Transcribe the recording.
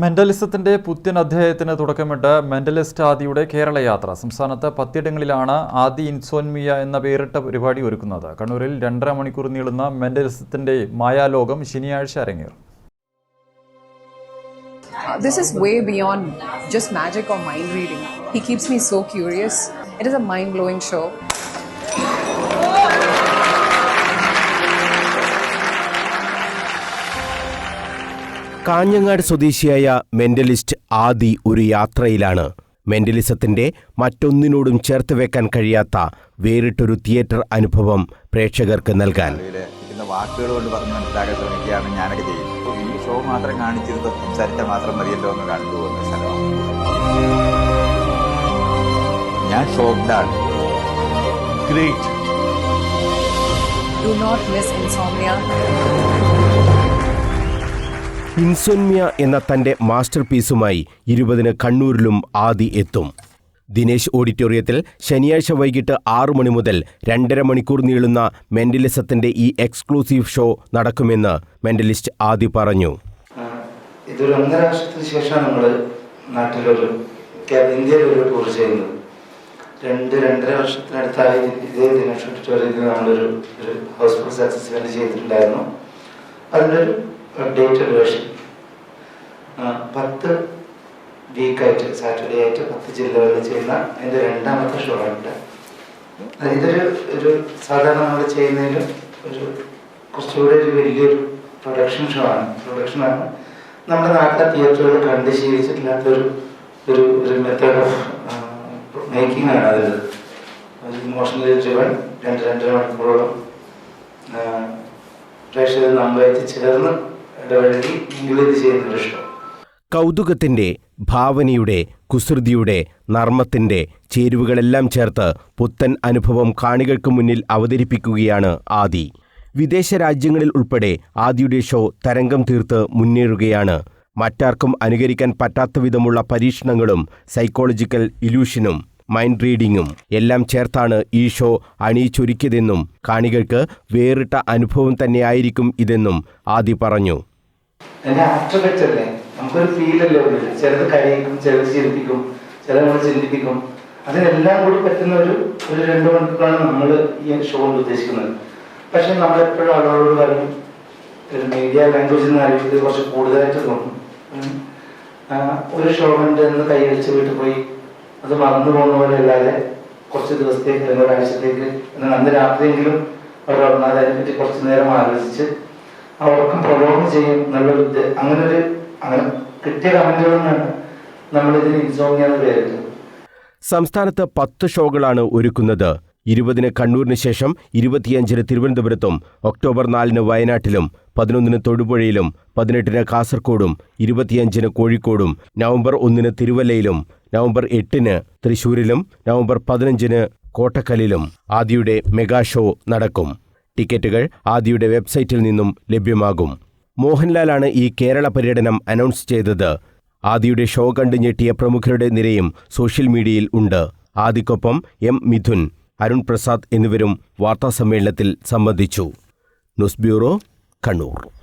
മെന്റലിസത്തിന്റെ പുത്തൻ അധ്യായത്തിന് തുടക്കമിട്ട് മെന്റലിസ്റ്റ് ആദിയുടെ കേരള യാത്ര സംസ്ഥാനത്ത് പത്തിടങ്ങളിലാണ് ആദി ഇൻസോൻമിയ എന്ന പേരിട്ട പരിപാടി ഒരുക്കുന്നത് കണ്ണൂരിൽ രണ്ടര മണിക്കൂർ നീളുന്ന മെന്റലിസത്തിന്റെ മായാലോകം ശനിയാഴ്ച അരങ്ങേറും this is way beyond just magic or mind reading. He keeps me so curious. It is a mind blowing show. Kanhangad സ്വദേശിയായ മെന്റലിസ്റ്റ് ആദി ഒരു യാത്രയിലാണ്. മെന്റലിസത്തിന്റെ മറ്റൊന്നിനോടും ചേർത്ത് വെക്കാൻ കഴിയാത്ത വേറിട്ടൊരു തിയേറ്റർ അനുഭവം പ്രേക്ഷകർക്ക് നൽകാൻ. വാക്കുകൾ കൊണ്ട് പറഞ്ഞ് മനസ്സിലാക്കാൻ ശ്രമിക്കുകയാണ് ഞാനൊക്കെ ചെയ്യുന്നത്. അപ്പോൾ ഈ ഷോ മാത്രം കാണിച്ചിരുന്ന് സംസാരിച്ചാൽ മാത്രം മതിയല്ലോ എന്ന് കണ്ടു പോകുന്ന സ്ഥലമാണ്. ഞാൻ ഷോക്ഡാണ് great Do not miss Insomnia. Insomnia എന്ന തന്റെ മാസ്റ്റർ പീസുമായി ഇരുപതിന് കണ്ണൂരിലും ആദി എത്തും. ദിനേശ് ഓഡിറ്റോറിയത്തിൽ ശനിയാഴ്ച വൈകിട്ട് ആറു മണി മുതൽ രണ്ടര മണിക്കൂർ നീളുന്ന മെന്റലിസത്തിന്റെ ഈ എക്സ്ക്ലൂസീവ് ഷോ നടക്കുമെന്ന് മെന്റലിസ്റ്റ് ആദി പറഞ്ഞു. ഇതൊരു ഒന്നര ശേഷമാണ് നമ്മൾ നാട്ടിലൊരു ഇന്ത്യയിലൊരു ടൂർ ചെയ്യുന്നത്. രണ്ട് രണ്ടര വർഷത്തിനടുത്തായി ഇതേ ദിനേഷ് ഓഡിറ്റോറിയത്തിൽ നമ്മളൊരു ഒരു ഹൗസ്ഫുൾ സക്സസ്മെന്റ് ചെയ്തിട്ടുണ്ടായിരുന്നു. അതിന്റെ ഒരു അപ്ഡേറ്റഡ് വേർഷൻ പത്ത് വീക്കായിട്ട് സാറ്റർഡേ ആയിട്ട് പത്ത് ജില്ലകളിൽ ചെയ്യുന്ന അതിന്റെ രണ്ടാമത്തെ ഷോ ഉണ്ട് ഇതൊരു ഒരു സാധാരണ നമ്മൾ ചെയ്യുന്നതിലും ഒരു കുറച്ചുകൂടി ഒരു വലിയൊരു പ്രൊഡക്ഷൻ ഷോ ആണ്. പ്രൊഡക്ഷനാണ് നമ്മുടെ നാട്ടിലെ തിയേറ്ററുകൾ കണ്ട് ശീലിച്ചിട്ടില്ലാത്തൊരു ഒരു ഒരു മെത്തേഡ് ഓഫ് മേക്കിംഗ് ആണ് അതിൽ ഇമോഷണൽ ഡ്രിവൺ രണ്ട് രണ്ടര മണിക്കൂറോളം പ്രേക്ഷകർ നമ്മളായിട്ട് ചേർന്ന് കൗതുകത്തിന്റെ ഭാവനയുടെ കുസൃതിയുടെ നർമ്മത്തിന്റെ ചേരുവകളെല്ലാം ചേർത്ത് പുത്തൻ അനുഭവം കാണികൾക്ക് മുന്നിൽ അവതരിപ്പിക്കുകയാണ് ആദി. വിദേശ രാജ്യങ്ങളിൽ ഉൾപ്പെടെ ആദിയുടെ ഷോ തരംഗം തീർത്ത് മുന്നേറുകയാണ്. മറ്റാർക്കും അനുകരിക്കാൻ പറ്റാത്ത വിധമുള്ള പരീക്ഷണങ്ങളും സൈക്കോളജിക്കൽ ഇല്യൂഷനും മൈൻഡ് റീഡിങ്ങും എല്ലാം ചേർത്താണ് ഈ ഷോ അണിയിച്ചൊരുക്കിയതെന്നും കാണികൾക്ക് വേറിട്ട അനുഭവം തന്നെയായിരിക്കും ഇതെന്നും ആദി പറഞ്ഞു. അതിന്റെ ആഫ്റ്റർ എഫക്റ്റ് അല്ലേ നമുക്കൊരു ഫീൽ അല്ലേ ഉള്ളിൽ ചിലത് കരയിക്കും ചിലത് ചിരിപ്പിക്കും ചിലത് നമ്മൾ ചിന്തിപ്പിക്കും. അതിനെല്ലാം കൂടി പറ്റുന്ന ഒരു ഒരു രണ്ട് മണിക്കൂറാണ് നമ്മൾ ഈ ഷോ കൊണ്ട് ഉദ്ദേശിക്കുന്നത്. പക്ഷെ നമ്മളെപ്പോഴും ആളുകളോട് പറയും ഒരു മീഡിയ ലാംഗ്വേജ് എന്ന് അറിയുന്നത് കുറച്ച് കൂടുതലായിട്ട് തോന്നും. ഒരു ഷോ കണ്ട് എന്ന് കൈയടിച്ച് വീട്ടിൽ പോയി അത് മറന്നു പോകുന്ന പോലെ അല്ലാതെ കുറച്ച് ദിവസത്തേക്ക് അല്ലെങ്കിൽ ഒരാഴ്ചത്തേക്ക് അന്ന് രാത്രിയെങ്കിലും അവർ ഉറങ്ങാതെ അതിനെപ്പറ്റി കുറച്ച് നേരം ആലോചിച്ച് ആ പ്രൊമോട്ട് ചെയ്യും നല്ലൊരു അങ്ങനെ ഒരു അങ്ങനെ കിട്ടിയ കമന്റുകളാണ് നമ്മളിതിന് ഇൻസോമിയ എന്ന് സംസ്ഥാനത്ത് പത്ത് ഷോകളാണ് ഒരുക്കുന്നത്. ഇരുപതിന് കണ്ണൂരിന് ശേഷം ഇരുപത്തിയഞ്ചിന് തിരുവനന്തപുരത്തും ഒക്ടോബർ നാലിന് വയനാട്ടിലും പതിനൊന്നിന് തൊടുപുഴയിലും പതിനെട്ടിന് കാസർഗോഡും ഇരുപത്തിയഞ്ചിന് കോഴിക്കോടും നവംബർ ഒന്നിന് തിരുവല്ലയിലും നവംബർ എട്ടിന് തൃശൂരിലും നവംബർ പതിനഞ്ചിന് കോട്ടക്കലിലും ആദിയുടെ മെഗാ ഷോ നടക്കും. ടിക്കറ്റുകൾ ആദിയുടെ വെബ്സൈറ്റിൽ നിന്നും ലഭ്യമാകും. മോഹൻലാലാണ് ഈ കേരള പര്യടനം അനൗൺസ് ചെയ്തത്. ആദിയുടെ ഷോ കണ്ട് ഞെട്ടിയ പ്രമുഖരുടെ നിരയും സോഷ്യൽ മീഡിയയിൽ ഉണ്ട്. ആദിക്കൊപ്പം എം മിഥുൻ അരുൺ പ്രസാദ് എന്നിവരും വാർത്താസമ്മേളനത്തിൽ സംബന്ധിച്ചു. News bureau Kannur.